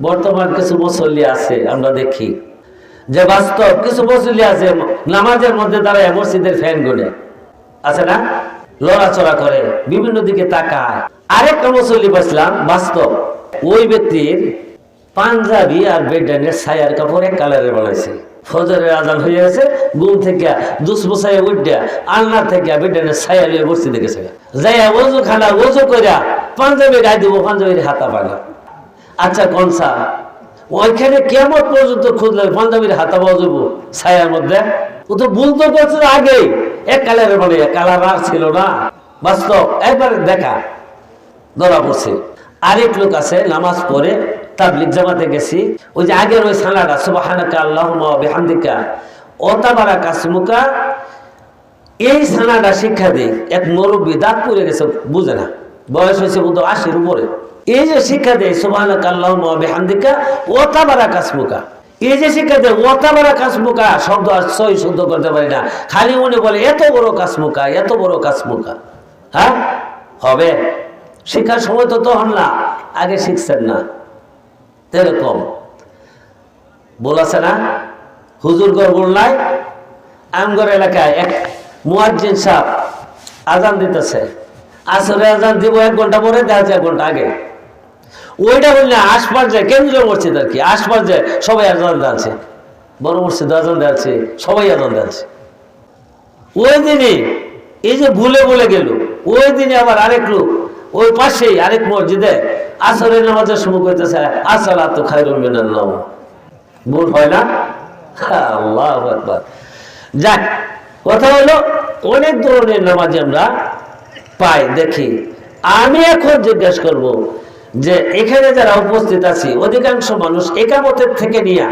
বর্তমান কিছু মুসল্লি আছে, আমরা দেখি। যে বাস্তব কিছু মুসল্লি আছে, নামাজের মধ্যে তারা মসজিদের ফ্যান গুনে। আছে না? লড়াচড়া করে, বিভিন্ন দিকে তাকায়। আরেকটা মুসল্লি বসলাম, বাস্তব। ওই ব্যক্তির পাঞ্জাবি আর বেডানের ছায়ার কাপড় এক কালারের বানাইছে। ফজরের আজান হয়ে গেছে, ঘুম থেকে দুসবসায় উঠা আলনার থেকে বেডানের ছায়া লিয়ে বসতে দেখেছে যাইয়া ওজু খানা ওজু কইরা পাঞ্জাবি গায়ে দিব, পাঞ্জাবির হাতা পানা আচ্ছা কনসা ওইখানে কেমন পর্যন্ত খুঁজলে? পাঞ্জাবির হাতা বাজবো ছায়ার মধ্যে। ও তো বলতে করছে আগেই। এক কালারের মানে কালার আর ছিল না। বাস্তব, একবার দেখা। ধরা পড়ছে। আরেক লোক আছে, নামাজ পড়ে তাবলিক জামাতে গেছি। ওই যে আগের ওই সালাটা, সুবাহানাকা আল্লাহুম্মা ওয়া বিহামদিকা ওতাবারা কাসমুকা এই সানাটা শিক্ষা দেয় এক মুরব্বী দাঁত পড়ে গেছে, বুঝে না। বয়স হয়েছে বোধ আশির উপরে। এই যে শিক্ষা দেয় ওয়া বিহামদিকা ওতাবারা কাসমুকা এই যে শিক্ষা দেয় ওতাবারা কাসমুকা শব্দ আর সই শুদ্ধ করতে পারি না। খালি মনে বলে, এত বড় কাসমুকা, এত বড় কাসমুকা। হ্যাঁ? হবে। শিক্ষার সময় তো তখন না, আগে শিখছেন না। এরকম। বলেছে না? হুজুর গড় নাই? আমগর এলাকায় এক মুয়াজ্জিন সাহ আজান দিতেছে। আসলে আজান দিব এক ঘণ্টা পরে, দেখা যাচ্ছে এক ঘণ্টা আগে। ওইটা বললে আশপাশ যায় কেন্দ্রীয় মসজিদ আর কি আশপাশ যায় সবাই আজান দিচ্ছে বড় মসজিদ আজান দিচ্ছে সবাই আজান দিচ্ছে ওই দিনই, এই যে ভুলে বলে গেল, ওই দিনে আবার আরেক লোক, ওই পাশেই আরেক মসজিদে আসরে নামাজের সময় করতেছে আসলা তো খাইরুল মিনাল্লাহ ভুল হয় না? আল্লাহ যাক, কথা হলো, অনেক ধরনের নামাজ আমরা পাই, দেখি। আমি এখন জিজ্ঞেস করব যে এখানে যারা উপস্থিত আছি, অধিকাংশ মানুষ একামতের থেকে নিয়ে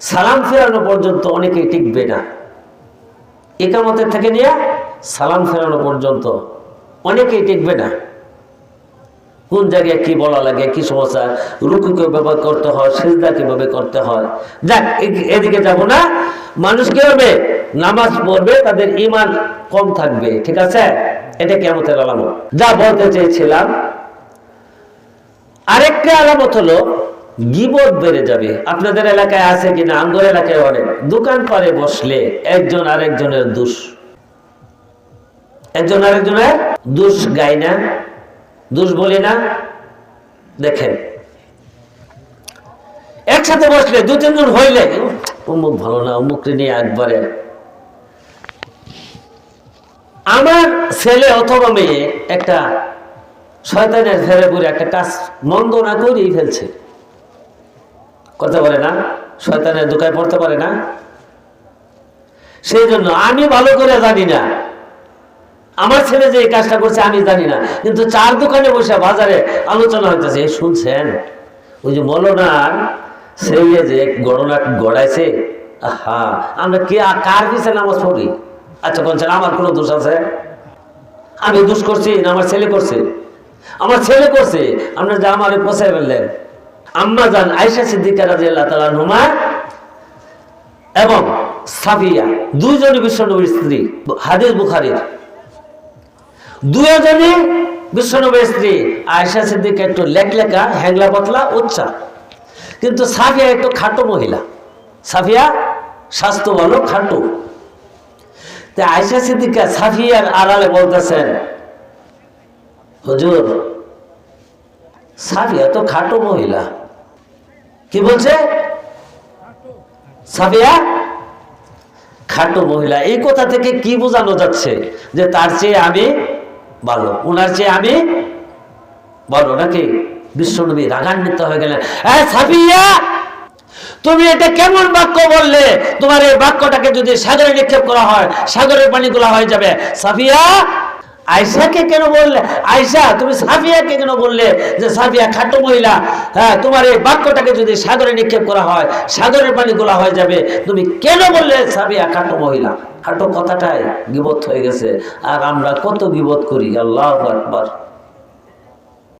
সালাম ফেরানো পর্যন্ত অনেকেই টিকবে না। একামতের থেকে নিয়ে সালাম ফেরানো পর্যন্ত অনেকেই টিকবে না। কোন জায়গায় কি বলা লাগে, কি সমস্যা? রুকু কীভাবে করতে হয়, সিজদা কীভাবে করতে হয়? যাক এদিকে যাব না। মানুষ কি হবে নামাজ পড়বে, তাদের ইমান কম থাকবে, ঠিক আছে? এটা কেমতের আলামত। যা বলতে চেয়েছিলাম আরেকটা আলামত হলো, গিবত বেড়ে যাবে। আপনাদের এলাকায় আছে কিনা? আমগর এলাকায় অনেক। দোকান পারে বসলে একজন আরেকজনের দুষ। একজন আরেকজনের দুষ গায় না, দুষ বলি না। দেখেন, একসাথে বসলে দু তিনজন হইলে অমুক ভালো না অমুক নিয়ে একবারে। আমার ছেলে অথবা মেয়ে একটা শয়তানের ফেরে পরে একটা কাজ মন্দ না করেই ফেলছে। করতে পারে না? শয়তানের দোকায় পড়তে পারে না? সেই জন্য আমি ভালো করে জানি না। আমার ছেলে যে এই কাজটা করছে, আমি জানি না। কিন্তু চার দোকানে বসে বাজারে আলোচনা হইতেছে শুনছেন? ওই যে মলনার ছেলে যে গণনা গড়াইছে হা আমরা কে কার পিছে নামাজ পড়ি? আচ্ছা বলছেন, আমার কোনো দোষ আছে? আমি দোষ করছি না, আমার ছেলে করছে? আমার ছেলে করছে। আপনার যে আমার পোষায় ফেললেন আম্মা যান আয়সা সিদ্দিকা রাজি আল্লাহ তালা নুমা এবং সাফিয়া দুইজনই বিশ্বনবীর স্ত্রী, হাদিস বুখারীর। দুজনই বিশ্বনবীর স্ত্রী। আয়সা সিদ্দিকা একটু লেখলেখা হ্যাংলা পাতলা, উচ্চা। কিন্তু সাফিয়া একটু খাটো মহিলা। সাফিয়া স্বাস্থ্য ভালো খাটো। তা আয়সা সিদ্দিকা সাফিয়ার আড়ালে বলতেছেন হুজুর সাফিয়া তো খাটো মহিলা। কি বলছে? সাফিয়া খাটো মহিলা। এই কথা থেকে কি বোঝানো যাচ্ছে যে তার চেয়ে আমি ভালো? ওনার চেয়ে আমি ভালো নাকি বিশ্বনবী রাগান্বিত হয়ে গেলেন? "এই সাফিয়া তুমি এটা কেমন বাক্য বললে? তোমার এই বাক্যটাকে যদি সাগরে নিক্ষেপ করা হয়, সাগরের পানিগুলো হয়ে যাবে। সাফিয়া আয়সাকে কেন বললে? আয়সা তুমি সাফিয়াকে কেন বললে যে সাফিয়া খাটো মহিলা? হ্যাঁ তোমার এই বাক্যটাকে যদি সাগরে নিক্ষেপ করা হয়, সাগরের পানি গোলা হয়ে যাবে। তুমি কেন বললে সাফিয়া খাটো মহিলা? খাটো কথাটাই গিবত হয়ে গেছে। আর আমরা কত গিবত করি? আল্লাহ আকবার।